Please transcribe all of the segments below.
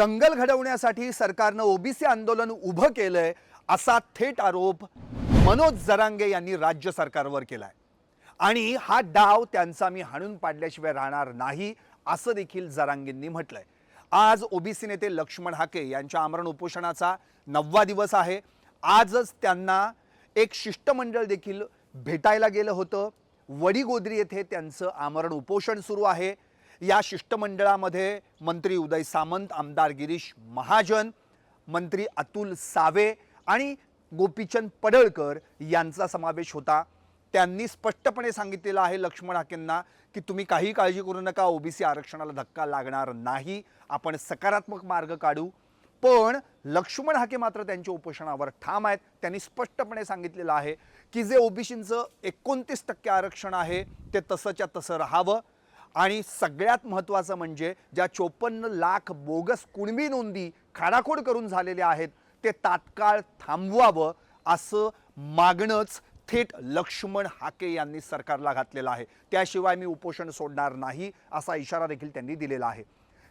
दंगल घडवण्यासाठी सरकारनं ओबीसी आंदोलन उभं केलंय असा थेट आरोप मनोज जरांगे यांनी राज्य सरकारवर केलाय. आणि हा डाव त्यांचा मी हाणून पाडल्याशिवाय राहणार नाही असं देखील जरांगेंनी म्हटलंय. आज ओबीसी नेते लक्ष्मण हाके यांच्या आमरण उपोषणाचा नववा दिवस आहे. आजच त्यांना एक शिष्टमंडळ देखील भेटायला गेलं होतं. वडीगोद्री येथे त्यांचं आमरण उपोषण सुरू आहे. या शिष्टमंडळामध्ये मंत्री उदय सामंत आमदार गिरीश महाजन मंत्री अतुल सावे आणि गोपीचंद पडळकर यांचा समावेश होता. त्यांनी स्पष्टपणे सांगितलेलं आहे लक्ष्मण हाकेंना की तुम्ही काही काळजी करू नका ओबीसी आरक्षणाला धक्का लागणार नाही आपण सकारात्मक मार्ग काढू. पण लक्ष्मण हाके मात्र त्यांच्या उपोषणावर ठाम आहेत. त्यांनी स्पष्टपणे सांगितलेलं आहे की जे ओबीसींचं एकोणतीस टक्के आरक्षण आहे ते तसंच्या तसं राहावं. आणि सगळ्यात महत्त्वाचं म्हणजे ज्या चोपन्न लाख बोगस कुणबी नोंदी खाडाखोड करून झालेल्या आहेत ते तात्काळ थांबवावं असं मागणंच थेट लक्ष्मण हाके यांनी सरकारला घातलेलं आहे. त्याशिवाय मी उपोषण सोडणार नाही असा इशारा देखील त्यांनी दिलेला आहे.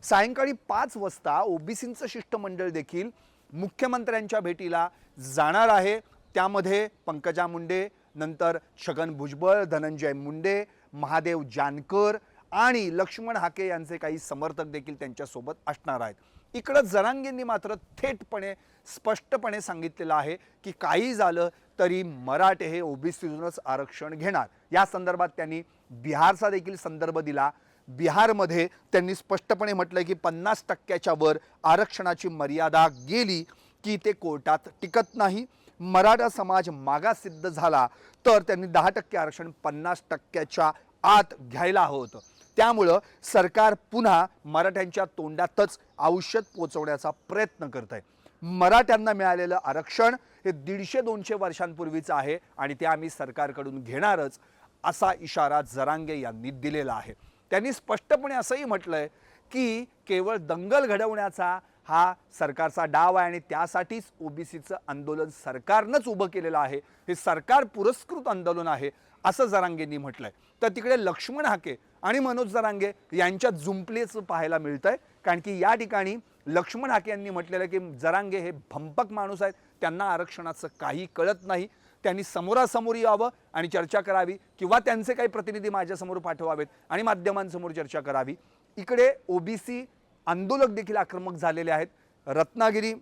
सायंकाळी पाच वाजता ओबीसींचं शिष्टमंडळ देखील मुख्यमंत्र्यांच्या भेटीला जाणार आहे. त्यामध्ये पंकजा मुंडे नंतर छगन भुजबळ धनंजय मुंडे महादेव जानकर आणि लक्ष्मण हाके यांचे काही समर्थक देखील त्यांच्यासोबत असणार आहेत. इकडं जरांगेंनी मात्र थेटपणे स्पष्टपणे सांगितलेलं आहे की काही झालं तरी मराठे हे ओबीसीतूनच आरक्षण घेणार. या संदर्भात त्यांनी बिहारचा देखील संदर्भ दिला. बिहारमध्ये त्यांनी स्पष्टपणे म्हटलं की पन्नास टक्क्याच्या वर आरक्षणाची मर्यादा गेली की ते कोर्टात टिकत नाही. मराठा समाज मागा सिद्ध झाला तर त्यांनी दहा टक्के आरक्षण पन्नास टक्क्याच्या आत घ्यायला हवं होतं. त्यामुळं सरकार पुन्हा मराठ्यांच्या तोंडातच औषध पोचवण्याचा प्रयत्न करत आहे मराठ्यांना मिळालेलं आरक्षण हे दीडशे दोनशे वर्षांपूर्वीचं आहे आणि ते आम्ही सरकारकडून घेणारच असा इशारा जरांगे यांनी दिलेला आहे. त्यांनी स्पष्टपणे असंही म्हटलं आहे की केवळ दंगल घडवण्याचा हा सरकारचा डाव आहे आणि त्यासाठीच ओबीसीचं आंदोलन सरकारनंच उभं केलेलं आहे. हे सरकार पुरस्कृत आंदोलन आहे असं जरांगेंनी म्हटलंय. तर तिकडे लक्ष्मण हाके आणि मनोज जरांगे यांच्यात जुंपलेचं पाहायला मिळतंय. कारण की या ठिकाणी लक्ष्मण हाके यांनी म्हटलेलं की जरांगे हे भंपक माणूस आहेत त्यांना आरक्षणाचं काही कळत नाही. त्यांनी समोरासमोर यावं आणि चर्चा करावी किंवा त्यांचे काही प्रतिनिधी माझ्यासमोर पाठवावेत आणि माध्यमांसमोर चर्चा करावी. इकडे ओबीसी आंदोलक देखील आक्रमक झालेले आहेत. रत्नागिरी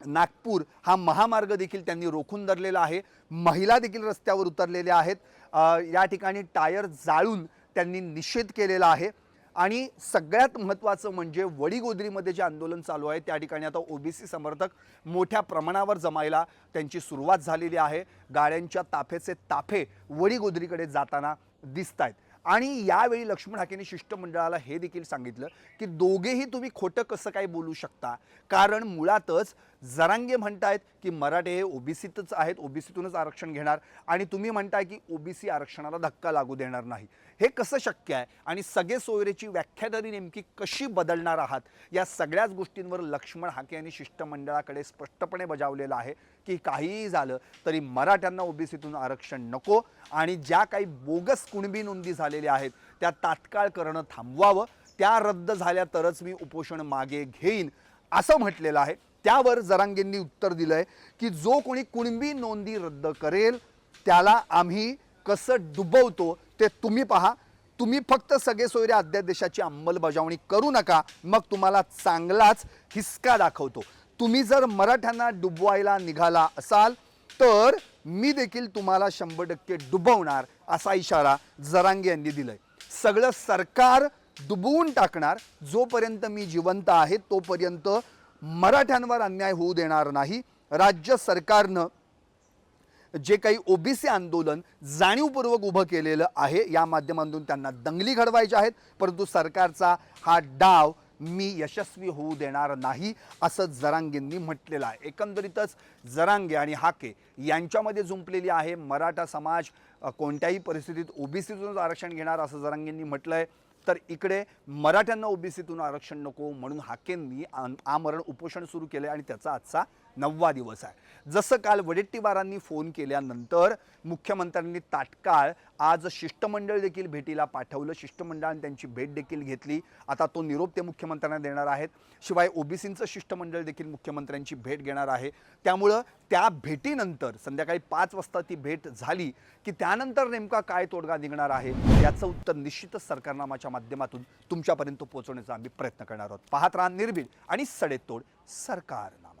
नागपूर हा महामार्ग देखील त्यांनी रोखून धरलेला आहे. महिला देखील रस्त्यावर उतरलेल्या आहेत. या ठिकाणी टायर जाळून त्यांनी निषेध केलेला आहे. आणि सगळ्यात महत्त्वाचं म्हणजे वडीगोद्रीमध्ये जे आंदोलन चालू आहे त्या ठिकाणी आता ओबीसी समर्थक मोठ्या प्रमाणावर जमायला त्यांची सुरुवात झालेली आहे. गाड्यांच्या ताफेचे ताफे वडीगोद्रीकडे जाताना दिसत आहेत आणि यावेळी लक्ष्मण हाकेने शिष्टमंडळाला हे देखील सांगितलं की दोघेही तुम्ही खोटं कसं काय बोलू शकता? कारण मुळातच जरांगे म्हणतायत की मराठे हे ओबीसीतच आहेत ओबीसीतूनच आरक्षण घेणार आणि तुम्ही म्हणताय की ओबीसी आरक्षणाला धक्का लागू देणार नाही. हे कसं शक्य आहे? आणि सगळे सोयरेची व्याख्या तरी नेमकी कशी बदलणार आहात? या सगळ्याच गोष्टींवर लक्ष्मण हाके यांनी शिष्टमंडळाकडे स्पष्टपणे बजावलेलं आहे की काहीही झालं तरी मराठ्यांना ओबीसीतून आरक्षण नको आणि ज्या काही बोगस कुणबी नोंदी झालेल्या आहेत त्या तात्काळ करणं थांबवावं. त्या रद्द झाल्या तरच मी उपोषण मागे घेईन असं म्हटलेलं आहे. त्यावर जरांगेंनी उत्तर दिलं आहे की जो कोणी कुणबी नोंदी रद्द करेल त्याला आम्ही कसं डुबवतो ते तुम्ही पहा. तुम्ही फक्त सगळे सोयरे अध्यादेशाची अंमलबजावणी करू नका मग तुम्हाला चांगलाच हिसका दाखवतो. तुम्ही जर मराठ्यांना डुबवायला निघाला असाल तर मी देखील तुम्हाला शंभर टक्के डुबवणार असा इशारा जरांगे यांनी दिलाय. सगळं सरकार डुबवून टाकणार जोपर्यंत मी जिवंत आहे तोपर्यंत मराठ्यांवर अन्याय होऊ देणार नाही. राज्य सरकारनं जे काही ओबीसी आंदोलन जाणीवपूर्वक उभं केलेलं आहे या माध्यमातून त्यांना दंगली घडवायच्या आहेत. परंतु सरकारचा हा डाव मी यशस्वी होऊ देणार नाही असं जरांगेंनी म्हटलेलं आहे. एकंदरीतच जरांगे आणि हाके यांच्यामध्ये जुंपलेली आहे. मराठा समाज कोणत्याही परिस्थितीत ओबीसीतूनच आरक्षण घेणार असं जरांगेंनी म्हटलं आहे तर इकडे मराठ्यांना ओबीसीतून आरक्षण नको म्हणून हाकेंनी आमरण उपोषण सुरू केले आणि त्याचा आजचा नववा दिवस आहे. जसं काल वडेट्टीवारांनी फोन केल्यानंतर मुख्यमंत्र्यांनी तात्काळ आज शिष्टमंडळ देखील भेटीला पाठवलं. शिष्टमंडळाने त्यांची भेट देखील घेतली. आता तो निरोप ते मुख्यमंत्र्यांना देणार आहेत. शिवाय ओबीसींचं शिष्टमंडळ देखील मुख्यमंत्र्यांची भेट घेणार आहे. त्यामुळं त्या भेटीनंतर संध्याकाळी पाच वाजता ती भेट झाली की त्यानंतर नेमका काय तोडगा निघणार आहे याचं उत्तर निश्चितच सरकारनामाच्या माध्यमातून तुमच्यापर्यंत पोहोचवण्याचा आम्ही प्रयत्न करणार आहोत. पाहत राहा निर्भीड आणि सडेतोड सरकारनामा.